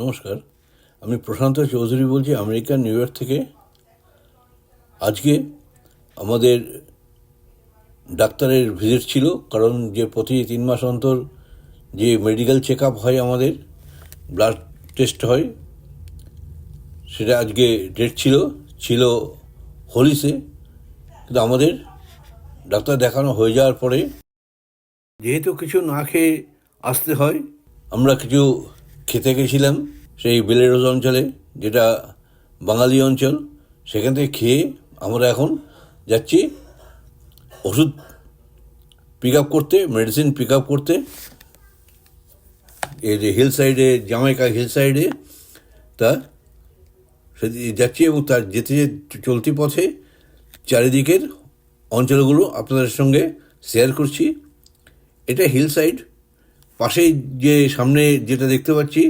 নমস্কার, আমি প্রশান্ত চৌধুরী বলছি, আমেরিকার নিউ ইয়র্ক থেকে। আজকে আমাদের ডাক্তারের ভিজিট ছিল, কারণ যে প্রতি তিন মাস অন্তর যে মেডিকেল চেক আপ হয় আমাদের, ব্লাড টেস্ট হয়, সেটা আজকে ডেট ছিল ছিল হোলিসে। কিন্তু আমাদের ডাক্তার দেখানো হয়ে যাওয়ার পরে, যেহেতু কিছু না খেয়ে আসতে হয়, আমরা কিছু খেতে গেছিলাম সেই বেলেরোজ অঞ্চলে, যেটা বাঙালি অঞ্চল, সেখান থেকে খেয়ে আমরা এখন যাচ্ছি ওষুধ পিক আপ করতে মেডিসিন পিক আপ করতে। এই যে হিল সাইডে জামাইকা হিল সাইডে তা সেদিকে যাচ্ছি এবং তার যেতে চলতি পথে চারিদিকের অঞ্চলগুলো আপনাদের সঙ্গে শেয়ার করছি। এটা হিল সাইড পাশেই যে সামনে যেটা দেখতে পাচ্ছি,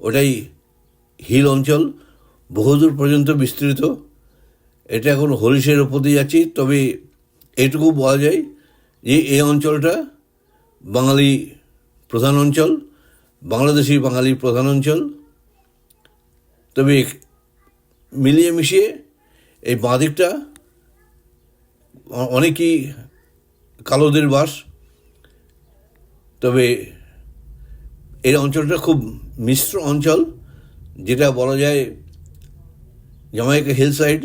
ওটাই হিল অঞ্চল, বহুদূর পর্যন্ত বিস্তৃত। এটা এখন হরিশের ওপর দিয়ে যাচ্ছি, তবে এটুকু বলা যায় যে এই অঞ্চলটা বাঙালি প্রধান অঞ্চল, বাংলাদেশি বাঙালি প্রধান অঞ্চল। তবে মিলিয়ে মিশিয়ে এই বাঁদিকটা অনেকই কালোদের বাস তবে এই অঞ্চলটা খুব মিশ্র অঞ্চল, যেটা বলা যায় জামাইকা হিল সাইড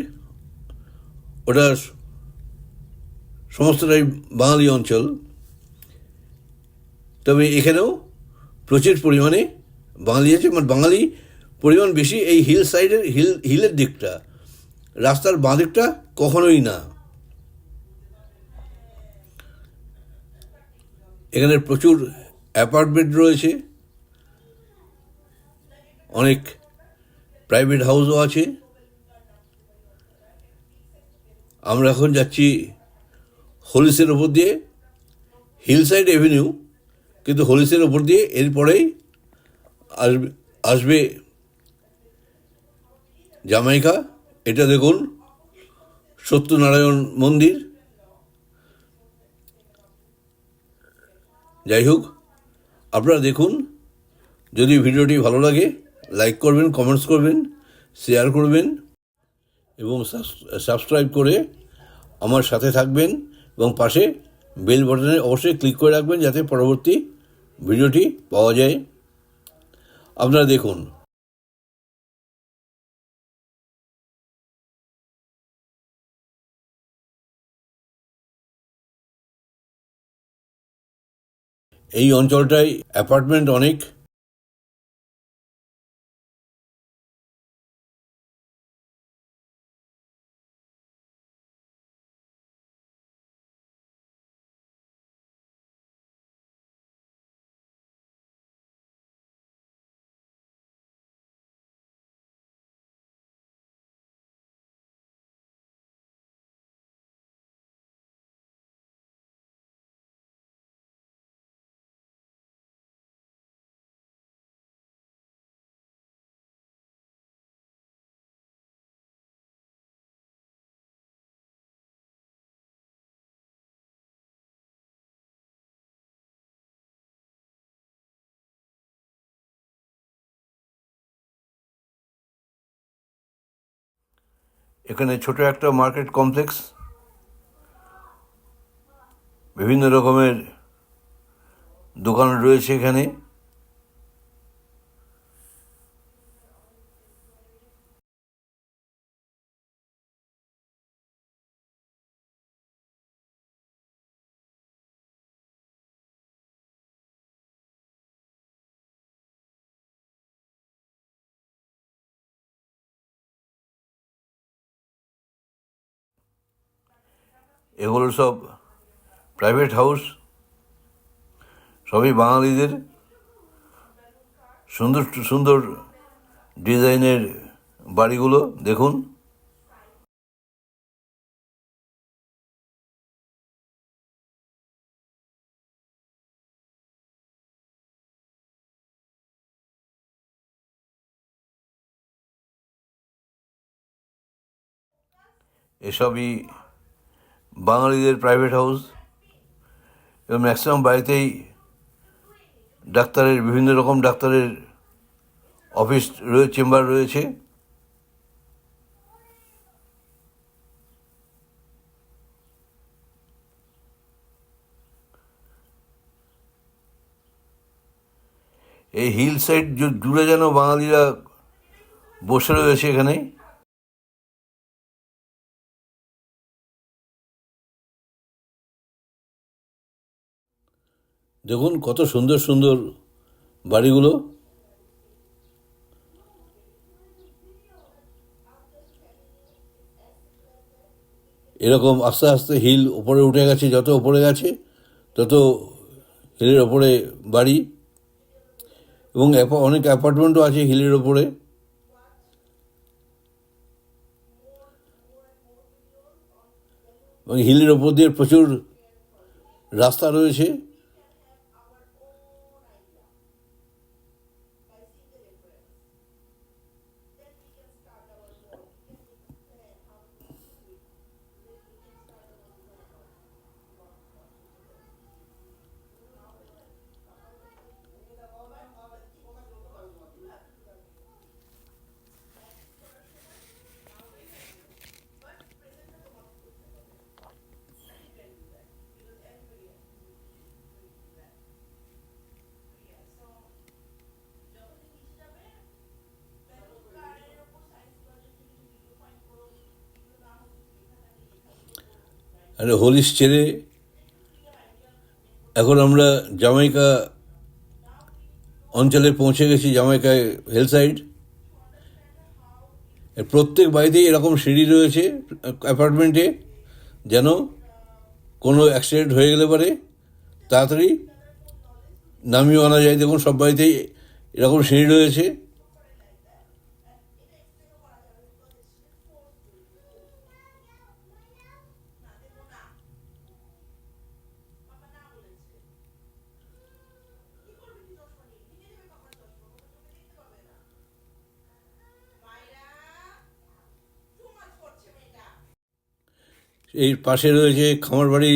ওটা সমস্তটাই বাঙালি অঞ্চল। তবে এখানেও প্রচুর পরিমাণে বাঙালি আছে মানে বাঙালি পরিমাণ বেশি এই হিল সাইডের হিল হিলের দিকটা। রাস্তার বাঁ দিকটা কখনোই না। এখানে প্রচুর অ্যাপার্টমেন্ট রয়েছে। অনেক প্রাইভেট হাউসও আছে। আমরা এখন যাচ্ছি হলিসের ওপর দিয়ে হিল সাইড এভিনিউ, কিন্তু হলিসের ওপর দিয়ে এরপরেই আসবে আসবে জামাইকা। এটা দেখুন সত্যনারায়ণ মন্দির। যাই হোক আপনারা দেখুন, যদি ভিডিওটি ভালো লাগে, লাইক করবেন, কমেন্টস করবেন, শেয়ার করবেন, এবং সাবস্ক্রাইব করে আমার সাথে থাকবেন, এবং পাশে বেল বাটনে অবশ্যই ক্লিক করে রাখবেন, যাতে পরবর্তী ভিডিওটি পাওয়া যায়। আপনারা দেখুন এই অঞ্চলটায় অ্যাপার্টমেন্ট অনেক। এখানে ছোট একটা মার্কেট কমপ্লেক্স। বিভিন্ন রকমের দোকান রয়েছে এখানে। এগুলো সব প্রাইভেট হাউস সবই বাঙালিদের। সুন্দর সুন্দর ডিজাইনের বাড়িগুলো দেখুন। এসবই বাঙালিদের প্রাইভেট হাউস এবং ম্যাক্সিমাম বাড়িতেই ডাক্তারের, বিভিন্ন রকম ডাক্তারের অফিস রয়েছে চেম্বার রয়েছে। এই হিল সাইড জুড়ে যেন বাঙালিরা বসে রয়েছে এখানে। দেখুন কত সুন্দর সুন্দর বাড়িগুলো। এরকম আস্তে আস্তে হিল উপরে উঠে গেছে, যত উপরে গেছে, তত হিলের ওপরে বাড়ি। এবং অনেক অ্যাপার্টমেন্টও আছে হিলের ওপরে এবং হিলের ওপর দিয়ে প্রচুর রাস্তা রয়েছে। আর হোলিস ছেড়ে এখন আমরা জামাইকা অঞ্চলে পৌঁছে গেছি, জামাইকায় হেল সাইড প্রত্যেক বাড়িতেই এরকম সিঁড়ি রয়েছে অ্যাপার্টমেন্টে যেন কোনো অ্যাক্সিডেন্ট হয়ে গেলে পারে। তাড়াতাড়ি নামিয়ে আনা যায়। দেখুন, সব বাড়িতেই এরকম সিঁড়ি রয়েছে। এই পাশে রয়েছে খামারবাড়ি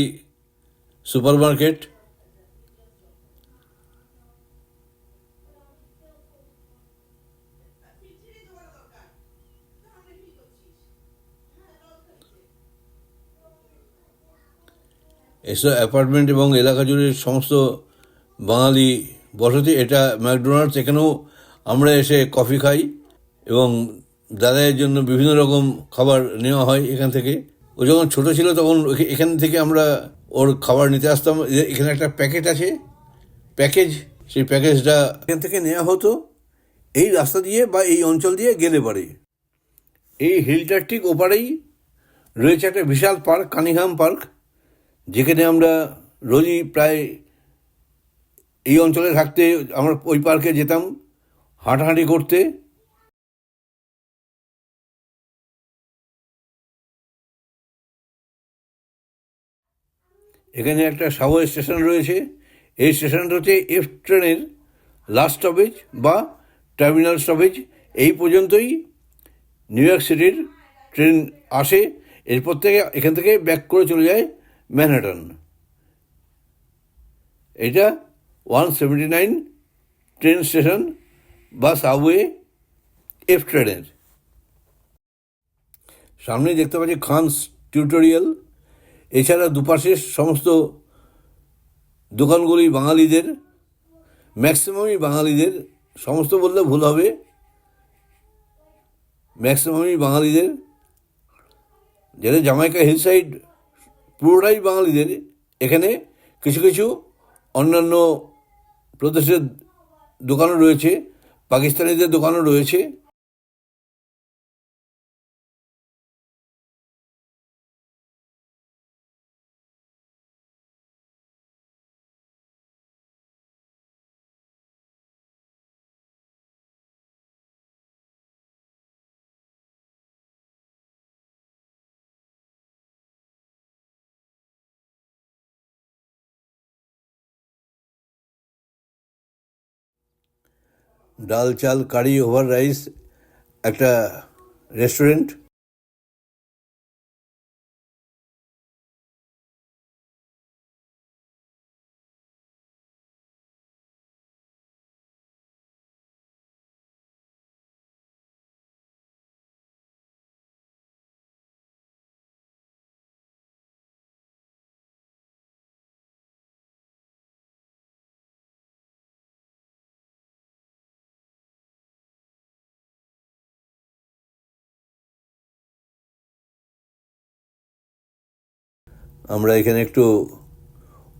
সুপার মার্কেট এসব অ্যাপার্টমেন্ট এবং এলাকা জুড়ে সমস্ত বাঙালি বসতি, এটা ম্যাকডোনাল্ডস, এখানেও আমরা এসে কফি খাই এবং দাদাইয়ের জন্য বিভিন্ন রকম খাবার নেওয়া হয় এখান থেকে। ও যখন ছোট ছিল তখন এখে- এখান থেকে আমরা ওর খাবার নিতে আসতাম। এখানে একটা প্যাকেট আছে। প্যাকেজ, সেই প্যাকেজটা এখান থেকে নেওয়া হতো এই রাস্তা দিয়ে বা এই অঞ্চল দিয়ে গেলে পারে। এই হিলটার ঠিক ওপারেই রয়েছে একটা বিশাল পার্ক, কানিহাম পার্ক, যেখানে আমরা রোজই প্রায় এই অঞ্চলে থাকতে আমরা ওই পার্কে যেতাম, হাঁটাহাঁটি করতে। এখানে একটা সাবওয়ে স্টেশন রয়েছে। এই স্টেশনটা হচ্ছে এফ ট্রেনের লাস্ট স্টপেজ বা টার্মিনাল স্টপেজ এই পর্যন্তই নিউ ইয়র্ক সিটির ট্রেন আসে। এরপর থেকে এখান থেকে ব্যাক করে চলে যায় ম্যানহাটন এটা one seventy nine train station বা সাবওয়ে এফ ট্রেনের সামনে দেখতে পাচ্ছি খানস টিউটোরিয়াল এছাড়া দুপাশের সমস্ত দোকানগুলি বাঙালিদের ম্যাক্সিমামই বাঙালিদের, সমস্ত বললে ভুল হবে ম্যাক্সিমামই বাঙালিদের, যেটা জামাইকা হিল সাইড পুরোটাই বাঙালিদের, এখানে কিছু কিছু অন্যান্য প্রদেশের দোকানও রয়েছে, পাকিস্তানিদের দোকানও রয়েছে। Dal chal curry over rice একটা রেস্টুরেন্ট। আমরা এখানে একটু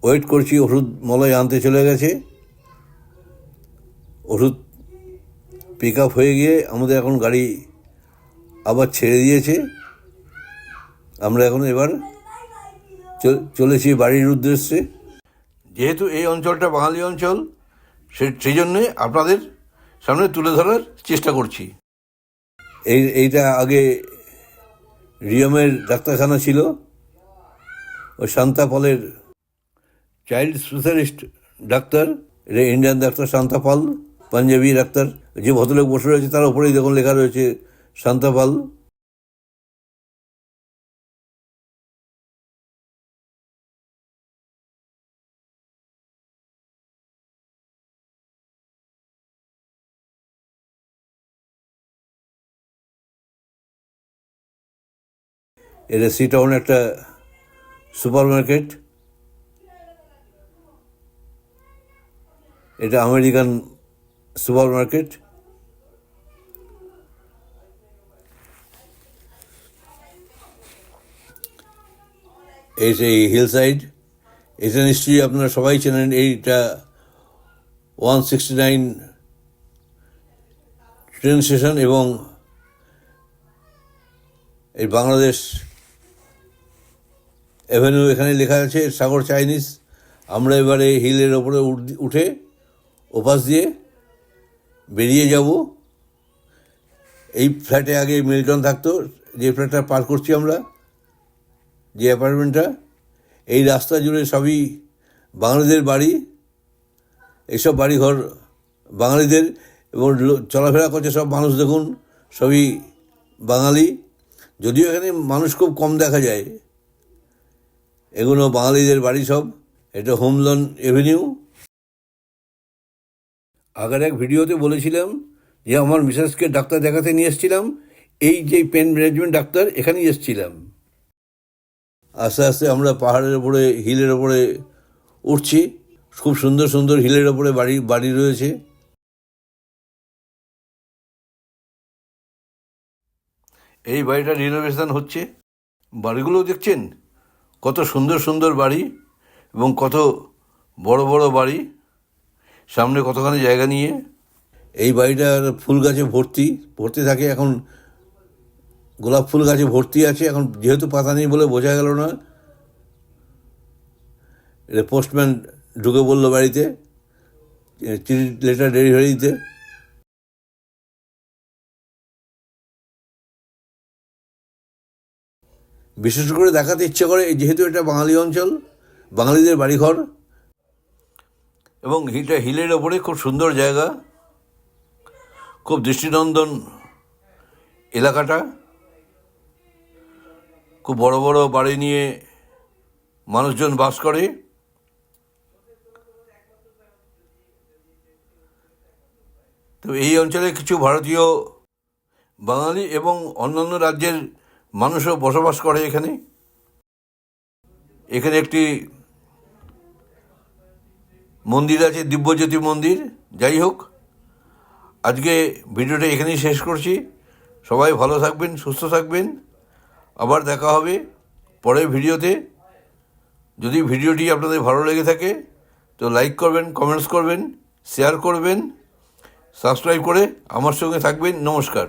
ওয়েট করছি, ওষুধ মলয় আনতে চলে গেছে। ওষুধ পিক আপ হয়ে গিয়ে আমাদের এখন গাড়ি আবার ছেড়ে দিয়েছে। আমরা এখন এবার চল- চলেছি বাড়ির উদ্দেশ্যে। যেহেতু এই অঞ্চলটা বাঙালি অঞ্চল, সে সেই জন্যে আপনাদের সামনে তুলে ধরার চেষ্টা করছি। এই এইটা আগে রিয়মের ডাক্তারখানা ছিল। ওই শান্তা পলের চাইল্ড স্পেশালিস্ট ডাক্তার, এটা Indian doctor Shanta Pal Punjabi doctor, যে ভদ্রলোক বসে রয়েছে তার উপরেই দেখুন লেখা রয়েছে শান্তা পাল এটা সি টাউন একটা সুপার মার্কেট এটা আমেরিকান সুপার মার্কেট এই সেই হিল সাইড এটা নিশ্চয়ই আপনারা সবাই চেনেন, এইটা one sixty nine train station এবং এই বাংলাদেশ এভিনিউ এখানে লেখা আছে, সাগর চাইনিজ। আমরা এবারে হিলের ওপরে উঠ- ওপাশ দিয়ে বেরিয়ে যাব। এই ফ্ল্যাটে আগে মিল্টন থাকতো, যে ফ্ল্যাটটা পার করছি আমরা, যে অ্যাপার্টমেন্টটা এই রাস্তা জুড়ে সবই বাঙালিদের বাড়ি। এইসব বাড়িঘর বাঙালিদের এবং চলাফেরা করছে সব মানুষ, দেখুন, সবই বাঙালি। যদিও এখানে মানুষ খুব কম দেখা যায়। এগুলো বাঙালিদের বাড়ি সব। এটা হোমলন এভিনিউ আগের এক ভিডিওতে বলেছিলাম যে আমার মিসেসকে ডাক্তার দেখাতে নিয়ে এসেছিলাম। এই যে পেন ম্যানেজমেন্ট ডাক্তার, এখানেই এসেছিলাম। আস্তে আস্তে আমরা পাহাড়ের ওপরে হিলের ওপরে উঠছি। খুব সুন্দর সুন্দর হিলের ওপরে বাড়ি বাড়ি রয়েছে। এই বাড়িটা রিনোভেশন হচ্ছে। বাড়িগুলো দেখছেন? কত সুন্দর সুন্দর বাড়ি এবং কত বড় বড় বাড়ি। সামনে কতখানি জায়গা নিয়ে। এই বাড়িটার ফুল গাছে ভর্তি ভর্তি থাকে এখন। গোলাপ ফুল গাছে ভর্তি আছে, এখন যেহেতু পাতা নেই বলে বোঝা গেল না। এটা পোস্টম্যান ঢুকে বলল বাড়িতে, চিঠি লেটার ডেলিভারি দিতে। বিশেষ করে দেখাতে ইচ্ছে করে যেহেতু এটা বাঙালি অঞ্চল, বাঙালিদের বাড়িঘর, এবং হিটা, হিলের ওপরে খুব সুন্দর জায়গা, খুব দৃষ্টিনন্দন এলাকাটা, খুব বড় বড় বাড়ি নিয়ে মানুষজন বাস করে। তো এই অঞ্চলে কিছু ভারতীয় বাঙালি এবং অন্যান্য রাজ্যের মানুষও বসবাস করে এখানে। এখানে একটি মন্দির আছে, দিব্যজ্যোতি মন্দির। যাই হোক, আজকে ভিডিওটা এখানেই শেষ করছি। সবাই ভালো থাকবেন, সুস্থ থাকবেন। আবার দেখা হবে পরের ভিডিওতে। যদি ভিডিওটি আপনাদের ভালো লেগে থাকে, তো লাইক করবেন, কমেন্টস করবেন, শেয়ার করবেন, সাবস্ক্রাইব করে আমার সঙ্গে থাকবেন। নমস্কার।